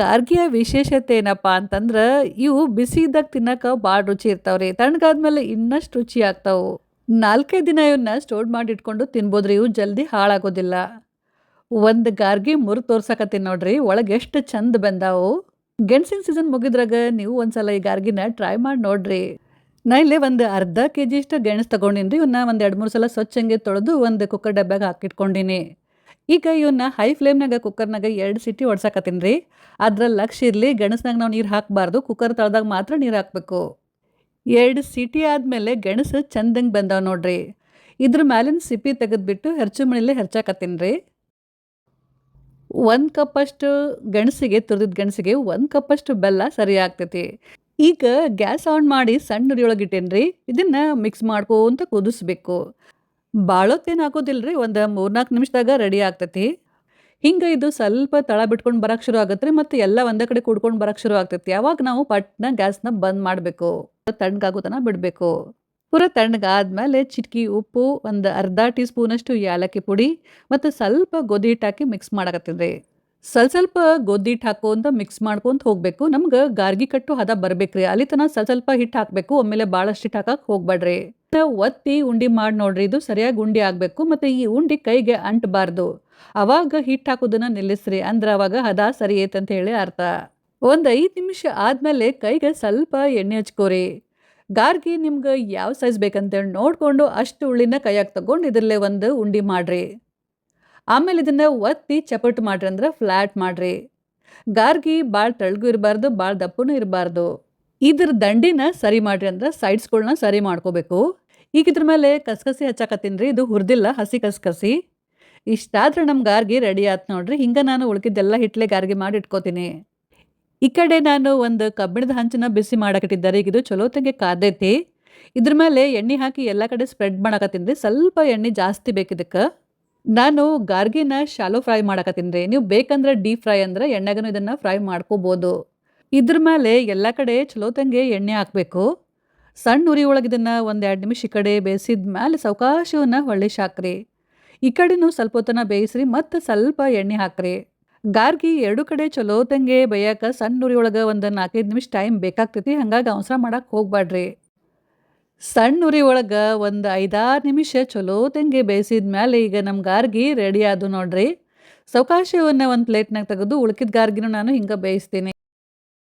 ಗಾರ್ಗಿಯ ವಿಶೇಷತೆ ಏನಪ್ಪ ಅಂತಂದ್ರೆ ಇವು ಬಿಸಿ ಇದ್ದಾಗ ತಿನ್ನಕ ಭಾಳ ರುಚಿ ಇರ್ತಾವ್ರಿ. ತಣ್ಣಗಾದ್ಮೇಲೆ ಇನ್ನಷ್ಟು ರುಚಿ ಆಗ್ತಾವು. ನಾಲ್ಕೈದು ದಿನ ಇವನ್ನ ಸ್ಟೋರ್ ಮಾಡಿ ಇಟ್ಕೊಂಡು ತಿನ್ಬೋದ್ರಿ, ಇವು ಜಲ್ದಿ ಹಾಳಾಗೋದಿಲ್ಲ. ಒಂದು ಗಾರ್ಗಿ ಮುರು ತೋರ್ಸಕತ್ತೀನಿ ನೋಡ್ರಿ, ಒಳಗೆ ಎಷ್ಟು ಚಂದ ಬಂದಾವು. ಗೆಣಸಿನ ಸೀಸನ್ ಮುಗಿದ್ರಾಗ ನೀವು ಒಂದ್ಸಲ ಈ ಗಾರ್ಗಿನ ಟ್ರೈ ಮಾಡಿ ನೋಡ್ರಿ. ನಾ ಇಲ್ಲೇ ಒಂದು ಅರ್ಧ ಕೆ ಜಿ ಇಷ್ಟು ಗೆಣಸು ತಗೊಂಡಿನಿ ಇವನ್ನ ಒಂದು ಎರಡು ಮೂರು ಸಲ ಸ್ವಚ್ಛಂಗೆ ತೊಳೆದು ಒಂದು ಕುಕ್ಕರ್ ಡಬ್ಬ್ಯಾಗ ಹಾಕಿಟ್ಕೊಂಡಿನಿ. ಈಗ ಇವನ್ನ ಹೈ ಫ್ಲೇಮ್ನಾಗ ಕುಕ್ಕರ್ನಾಗ ಎರಡು ಸಿಟಿ ಹೊಡ್ಸಕತ್ತೀನಿ ರೀ. ಅದ್ರಲ್ಲಿ ಲಕ್ಷ ಇರಲಿ, ಗೆಣಸ್ನಾಗ ನಾವು ನೀರು ಹಾಕಬಾರ್ದು ಕುಕ್ಕರ್ ತಳದಾಗ ಮಾತ್ರ ನೀರು ಹಾಕಬೇಕು. ಎರಡು ಸಿಟಿ ಆದಮೇಲೆ ಗೆಣಸು ಚಂದಂಗೆ ಬಂದಾವ ನೋಡ್ರಿ. ಇದ್ರ ಮ್ಯಾಲಿನ ಸಿಪ್ಪಿ ತೆಗೆದುಬಿಟ್ಟು ಹೆರ್ಚು ಮಣಿಲೇ ಹೆರ್ಚಾಕತ್ತೀನಿ ರೀ. ಒಂದು ಕಪ್ಪಷ್ಟು ಗೆಣಸಿಗೆ ತುರಿದ ಗೆಣಸಿಗೆ ಒಂದು ಕಪ್ಪಷ್ಟು ಬೆಲ್ಲ ಸರಿ ಆಗ್ತೈತಿ. ಈಗ ಗ್ಯಾಸ್ ಆನ್ ಮಾಡಿ ಸಣ್ಣ ರೀ ಇದನ್ನ ಮಿಕ್ಸ್ ಅಂತ ಕುದಿಸ್ಬೇಕು. ಬಾಳೊತ್ತೇನು ಹಾಕೋದಿಲ್ರಿ ಒಂದು ಮೂರ್ನಾಲ್ಕು ನಿಮಿಷದಾಗ ರೆಡಿ ಆಗ್ತೈತಿ. ಹಿಂಗೆ ಇದು ಸ್ವಲ್ಪ ತಳ ಬಿಟ್ಕೊಂಡು ಬರೋಕ್ಕೆ ಶುರು ಆಗತ್ತೆ ಮತ್ತು ಎಲ್ಲ ಒಂದೇ ಕಡೆ ಕುಡ್ಕೊಂಡು ಬರೋಕ್ಕೆ ಶುರು ಆಗ್ತೈತಿ. ಯಾವಾಗ ನಾವು ಪಟ್ನ ಗ್ಯಾಸ್ನ ಬಂದ್ ಮಾಡಬೇಕು ತಣ್ಣಗಾಗೋ ತನಕ ಬಿಡಬೇಕು. ಪೂರ ತಣ್ಣಗಾದ್ಮೇಲೆ ಚಿಟಕಿ, ಉಪ್ಪು, ಒಂದು ಅರ್ಧ ಟೀ ಸ್ಪೂನಷ್ಟು ಏಲಕ್ಕಿ ಪುಡಿ ಮತ್ತು ಸ್ವಲ್ಪ ಗೋಧಿ ಹಿಟ್ಟು ಹಾಕಿ ಮಿಕ್ಸ್ ಮಾಡಕತ್ತೀನಿ ಸ್ವಲ್ಪ ಸ್ವಲ್ಪ ಗೋಧಿ ಹಿಟ್ಟು ಮಿಕ್ಸ್ ಮಾಡ್ಕೊಂತ ಹೋಗಬೇಕು. ನಮ್ಗೆ ಗಾರ್ಗಿ ಕಟ್ಟು ಹದ ಬರ್ಬೇಕ್ರಿ. ಅಲ್ಲಿ ತನಕ ಸ್ವಲ್ಪ ಸ್ವಲ್ಪ ಹಿಟ್ಟು ಹಾಕಬೇಕು. ಒಮ್ಮೆಲೆ ಭಾಳಷ್ಟು ಹಿಟ್ಟು ಹಾಕಕ್ಕೆ ಹೋಗ್ಬೇಡ್ರಿ ಒತ್ತಿ ಉಂಡಿ ಮಾಡಿ ನೋಡ್ರಿ. ಇದು ಸರಿಯಾಗಿ ಉಂಡಿ ಆಗಬೇಕು. ಮತ್ತು ಈ ಉಂಡಿ ಕೈಗೆ ಅಂಟಬಾರ್ದು. ಅವಾಗ ಹಿಟ್ಟು ಹಾಕೋದನ್ನ ನಿಲ್ಲಿಸ್ರಿ. ಅಂದ್ರೆ ಅವಾಗ ಹದ ಸರಿ ಅಂತ ಹೇಳಿ ಅರ್ಥ. ಒಂದು ಐದು ನಿಮಿಷ ಆದಮೇಲೆ ಕೈಗೆ ಸ್ವಲ್ಪ ಎಣ್ಣೆ ಹಚ್ಕೋರಿ. ಗಾರ್ಗಿ ನಿಮ್ಗೆ ಯಾವ ಸೈಜ್ ಬೇಕಂತೇಳಿ ನೋಡಿಕೊಂಡು ಅಷ್ಟು ಉಳ್ಳಿನ ಕೈಯಾಗ್ ತಗೊಂಡು ಇದರಲ್ಲೇ ಒಂದು ಉಂಡಿ ಮಾಡಿರಿ. ಆಮೇಲೆ ಇದನ್ನು ಒತ್ತಿ ಚಪಟ್ ಮಾಡ್ರಿ ಅಂದ್ರೆ ಫ್ಲ್ಯಾಟ್ ಮಾಡಿರಿ. ಗಾರ್ಗಿ ಭಾಳ ತಳಗು ಇರಬಾರ್ದು ಭಾಳ ದಪ್ಪನೂ ಇರಬಾರ್ದು. ಇದ್ರ ದಂಡಿನ ಸರಿ ಮಾಡ್ರಿ ಅಂದ್ರೆ ಸೈಡ್ಸ್ಗಳನ್ನ ಸರಿ ಮಾಡ್ಕೋಬೇಕು. ಈಗ ಇದ್ರ ಮೇಲೆ ಕಸಕಸಿ ಹಚ್ಚಾಕತ್ತೀನಿ ಇದು ಹುರಿದಿಲ್ಲ, ಹಸಿ ಕಸಕಸಿ. ಇಷ್ಟಾದ್ರೆ ನಮ್ಮ ಗಾರ್ಗಿ ರೆಡಿ ಆಯ್ತು ನೋಡ್ರಿ, ಹಿಂಗೆ ನಾನು ಉಳ್ಕಿದ್ದೆಲ್ಲ ಹಿಟ್ಲೆ ಗಾರ್ಗಿ ಮಾಡಿ ಇಟ್ಕೋತೀನಿ. ಈ ಕಡೆ ನಾನು ಒಂದು ಕಬ್ಬಿಣದ ಹಂಚನ ಬಿಸಿ ಮಾಡಕಟ್ಟಿದ್ದಾರೆ, ಈಗ ಇದು ಚಲೋ ಕಾದೈತಿ. ಇದ್ರ ಮೇಲೆ ಎಣ್ಣೆ ಹಾಕಿ ಎಲ್ಲ ಕಡೆ ಸ್ಪ್ರೆಡ್ ಮಾಡಕತ್ತೀನಿ ರೀ, ಸ್ವಲ್ಪ ಎಣ್ಣೆ ಜಾಸ್ತಿ ಬೇಕಿದಕ್ಕೆ. ನಾನು ಗಾರ್ಗಿನ ಶಾಲೋ ಫ್ರೈ ಮಾಡಕತ್ತೀನಿ ರೀ. ನೀವು ಬೇಕಂದ್ರೆ ಡೀಪ್ ಫ್ರೈ ಅಂದ್ರೆ ಎಣ್ಣೆಗೂ ಇದನ್ನು ಫ್ರೈ ಮಾಡ್ಕೋಬೋದು. ಇದ್ರ ಮೇಲೆ ಎಲ್ಲ ಕಡೆ ಚಲೋ ತಂಗೆ ಎಣ್ಣೆ ಹಾಕಬೇಕು. ಸಣ್ಣ ಉರಿ ಒಳಗೆ ಇದನ್ನು ಒಂದು ನಿಮಿಷ ಈ ಕಡೆ ಬೇಯಿಸಿದ ಮೇಲೆ ಸಾವಕಾಶವನ್ನು ಹೊಳ್ಳಿ ಶಾಕ್ರಿ ಈ ಕಡೆನೂ ಸ್ವಲ್ಪ ಹೊತ್ತನ ಬೇಯಿಸ್ರಿ ಮತ್ತು ಸ್ವಲ್ಪ ಎಣ್ಣೆ ಹಾಕ್ರಿ. ಗಾರ್ಗಿ ಎರಡು ಕಡೆ ಚಲೋ ತಂಗೆ ಬೇಯಕ್ಕೆ ಸಣ್ಣ ಉರಿ ಒಳಗೆ ಒಂದು ನಾಲ್ಕೈದು ನಿಮಿಷ ಟೈಮ್ ಬೇಕಾಗ್ತೈತಿ. ಹಂಗಾಗಿ ಅವಸರ ಮಾಡೋಕ್ಕೆ ಹೋಗ್ಬೇಡ್ರಿ ಸಣ್ಣ ಉರಿ ಒಳಗೆ ಒಂದು ಐದಾರು ನಿಮಿಷ ಚಲೋ ತಂಗೆ ಬೇಯಿಸಿದ ಮ್ಯಾಲೆ ಈಗ ನಮ್ಮ ಗಾರ್ಗಿ ರೆಡಿ ಆದು ನೋಡ್ರಿ. ಸಾವಕಾಶವನ್ನ ಒಂದು ಪ್ಲೇಟ್ನಾಗ ತೆಗೆದು ಉಳ್ಕಿದ ಗಾರ್ಗಿನೂ ನಾನು ಹಿಂಗೆ ಬೇಯಿಸ್ತೀನಿ.